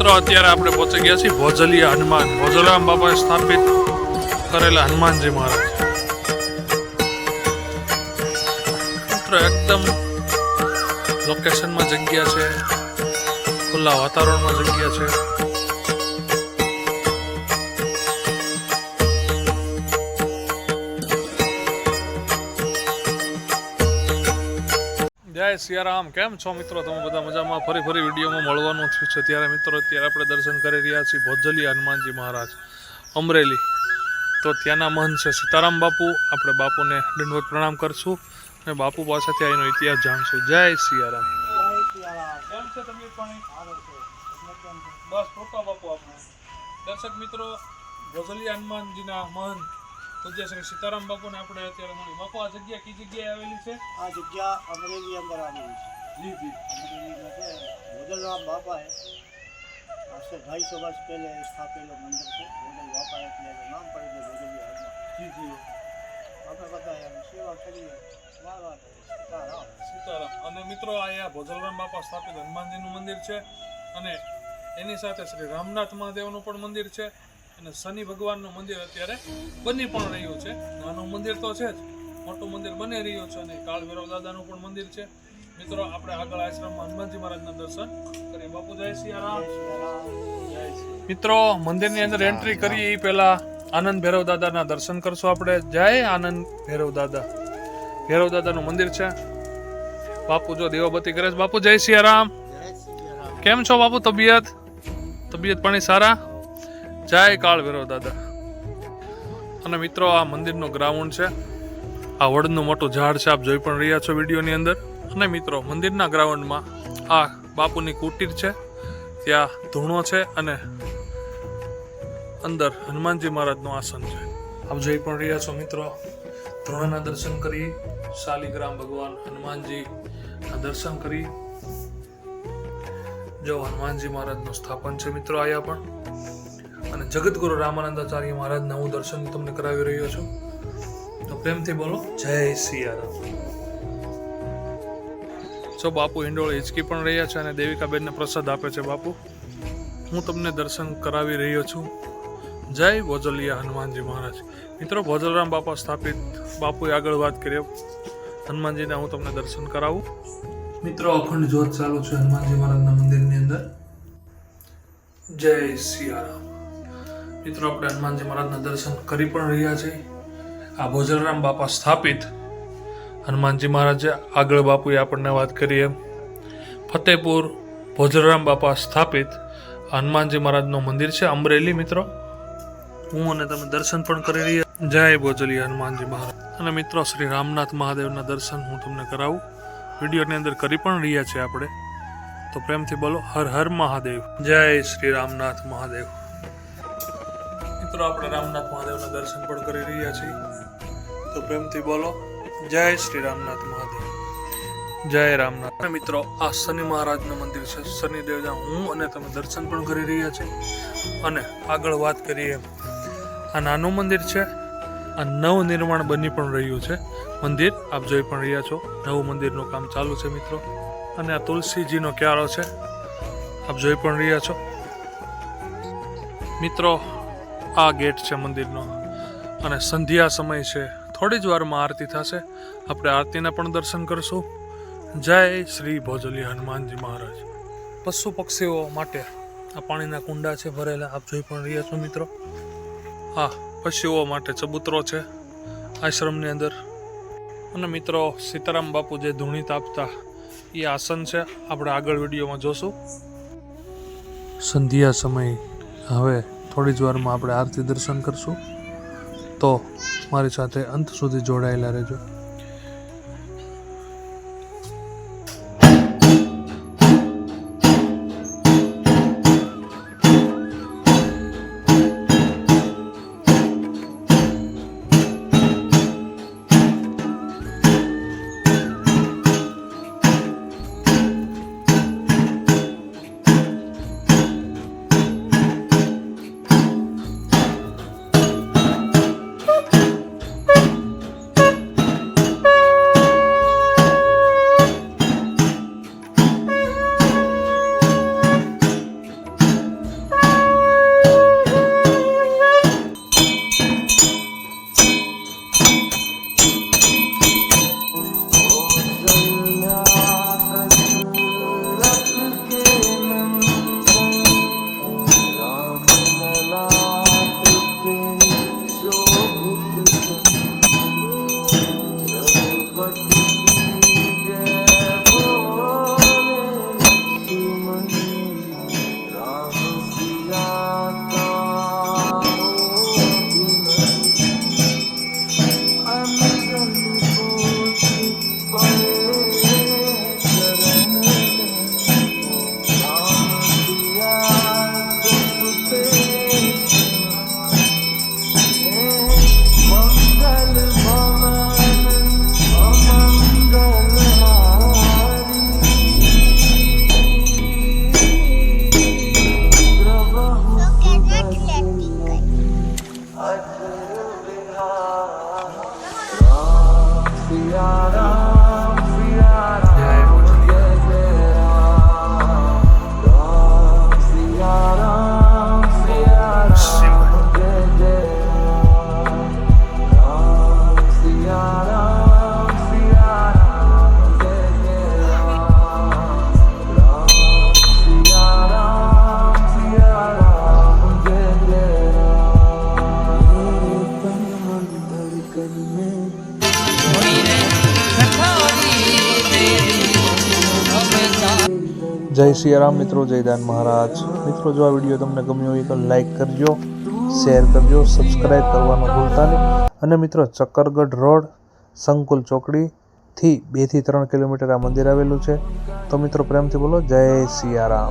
મિત્રો અત્યારે આપણે પહોંચી ગયા છીએ ભોજલિયા હનુમાન. ભોજલામ બાપાએ સ્થાપિત કરેલા હનુમાનજી મહારાજ. મિત્રો એકદમ લોકેશનમાં જગ્યા છે. ખુલ્લા વાતાવરણમાં જગ્યા છે. જય સિયારામ. કેમ છો મિત્રો? તમે બધા મજામાં? ફરી ફરી વિડીયોમાં મળવાનું થયું છે. ત્યારે મિત્રો, અત્યારે આપણે દર્શન કરી રહ્યા છીએ ભોજલી હનુમાનજી મહારાજ અમરેલી. તો ત્યાંના મહંત છે સીતારામ બાપુ. આપણે બાપુને દંડવત પ્રણામ કરશું અને બાપુ પાસેથી એનો ઇતિહાસ જાણશું. જય સિયારામ. બસ બાપુ દર્શક મિત્રો, ભોજલી હનુમાનજીના મહંત પૂજ્ય શ્રી સીતારામ બાપુને આપણે અત્યારે મળી બાપુ આ જગ્યા કઈ જગ્યાએ આવેલી છે? આ જગ્યા અમરેલી અંદર આવેલી છે. જી જી. અમરેલીમાં છે ભોજલરામ બાપાએ આશરે ઢાઈસો વર્ષ પહેલે સ્થાપેલું મંદિર છે. ભોજલ બાપા એટલે નામ પડી ગયું મોદલી હાલમાં જી જી. આપણે બધા એમ સેવા કરીએ. સીતારામ. સીતારામ. અને મિત્રો અહીંયા ભોજલરામ બાપા સ્થાપિત હનુમાનજીનું મંદિર છે અને એની સાથે શ્રી રામનાથ મહાદેવનું પણ મંદિર છે. અને શનિ ભગવાનનું મંદિર અત્યારે બની પણ રહ્યું છે. નાનું મંદિર તો છે જ મોટું મંદિર બની રહ્યું છે અને કાળ ભૈરવ દાદાનું પણ મંદિર છે. મિત્રો આપણે આગળ આશ્રમમાં હનુમાનજી મહારાજના દર્શન કરીએ બાપુ જય સિયારામ મિત્રો મંદિરની અંદર એન્ટ્રી કરીએ એ પહેલા આનંદ ભૈરવ દાદાના દર્શન કરશું આપણે. જય આનંદ ભૈરવ દાદા. ભૈરવ દાદાનું મંદિર છે. બાપુ જો દેવાબતી કરે છે. બાપુ જય સિયારામ કેમ છો બાપુ તબિયત? તબિયત પાણી સારા? જય કાળ ભૈરવ દાદા. અને મિત્રો, આ મંદિરનો ગ્રાઉન્ડ છે. આ વડનું મોટું ઝાડ છે, આપ જોઈ પણ રહ્યા છો વિડીયોની અંદર. અને મિત્રો, મંદિરના ગ્રાઉન્ડમાં આ બાપુની કુટીર છે. ત્યાં ધૂણો છે અને અંદર હનુમાનજી મહારાજનું આસન છે. આપ જોઈ પણ રહ્યા છો મિત્રો, ધૂણાના દર્શન કરી શાલિગ્રામ ભગવાન હનુમાનજી દર્શન કરી. જો હનુમાનજી મહારાજનું સ્થાપન છે મિત્રો, અહીંયા પણ. અને જગતગુરુ રામાનંદાચાર્ય મહારાજના હું દર્શન તમને કરાવી રહ્યો છું. તો પ્રેમથી બોલો જય સિયારામ. જો બાપુ હિંડોળ હિચકી પણ રહ્યા છે અને દેવિકાબેનને પ્રસાદ આપે છે બાપુ હું તમને દર્શન કરાવી રહ્યો છું. જય ભોજલિયા હનુમાનજી મહારાજ. મિત્રો ભોજલરામ બાપા સ્થાપિત બાપુએ આગળ વાત કરી. હનુમાનજીના હું તમને દર્શન કરાવું. મિત્રો અખંડ જ્યોત ચાલુ છે હનુમાનજી મહારાજના મંદિરની અંદર. જય સિયારામ. મિત્રો, આપણે હનુમાનજી મહારાજના દર્શન કરી પણ રહ્યા છીએ આ ભોજલરામ બાપા સ્થાપિત. હનુમાનજી મહારાજે આગળ બાપુએ આપણને વાત કરી એમ. ફતેપુર ભોજલરામ બાપા સ્થાપિત. હનુમાનજી મહારાજનું મંદિર છે અમરેલી, મિત્રો. હું અને તમે દર્શન પણ કરી રહ્યા જય ભોજલી હનુમાનજી મહારાજ. અને મિત્રો, શ્રી રામનાથ મહાદેવના દર્શન હું તમને કરાવું. વિડીયોની અંદર કરી પણ રહ્યા છે આપણે. તો પ્રેમથી બોલો, હર હર મહાદેવ. જય શ્રી રામનાથ મહાદેવ. મિત્રો, આપણે રામનાથ મહાદેવના દર્શન પણ કરી રહ્યા છીએ. તો પ્રેમથી બોલો, જય શ્રી રામનાથ મહાદેવ. જય રામનાથ. મિત્રો, આ શનિ મહારાજનું મંદિર છે. શનિદેવના હું અને તમે દર્શન પણ કરી રહ્યા છીએ. અને આગળ વાત કરીએ, આ નાનું મંદિર છે. આ નવ નિર્માણ બની પણ રહ્યું છે. મંદિર, આપ જોઈ પણ રહ્યા છો. નવું મંદિરનું કામ ચાલુ છે, મિત્રો. અને આ તુલસીજીનો ક્યારો છે. આપ જોઈ પણ રહ્યા છો. મિત્રો આ ગેટ છે મંદિરનો. અને સંધ્યા સમય છે. થોડી જ વારમાં આરતી થશે. આપણે આરતીના પણ દર્શન કરશું. જય શ્રી ભોજલી હનુમાનજી મહારાજ. પશુ પક્ષીઓ માટે આ પાણીના કુંડા છે ભરેલા. આપ જોઈ પણ રહ્યા છો મિત્રો. હા, પશુઓ માટે ચબૂતરો છે આશ્રમની અંદર. અને મિત્રો, સીતારામ બાપુ જે ધૂણી તાપતા, એ આસન છે. આપણે આગળ વિડીયોમાં જોશું. સંધ્યા સમય. હવે થોડી જ વારમાં આપણે આરતી દર્શન કરશું. તો મારી સાથે અંત સુધી જોડાયેલા રહેજો. જય જય સિયારામ મિત્રો, જય દાન મહારાજ. મિત્રો, જો આ વીડિયો તમને ગમ્યો હોય તો લાઈક કરજો શેર કરજો સબસ્ક્રાઈબ કરવાનું ભૂલતા નહીં. અને મિત્રો, ચક્કરગઢ રોડ, સંકુલ ચોકડીથી બેથી ત્રણ કિલોમીટર આ મંદિર આવેલું છે. તો મિત્રો, પ્રેમથી બોલો, જય સિયારામ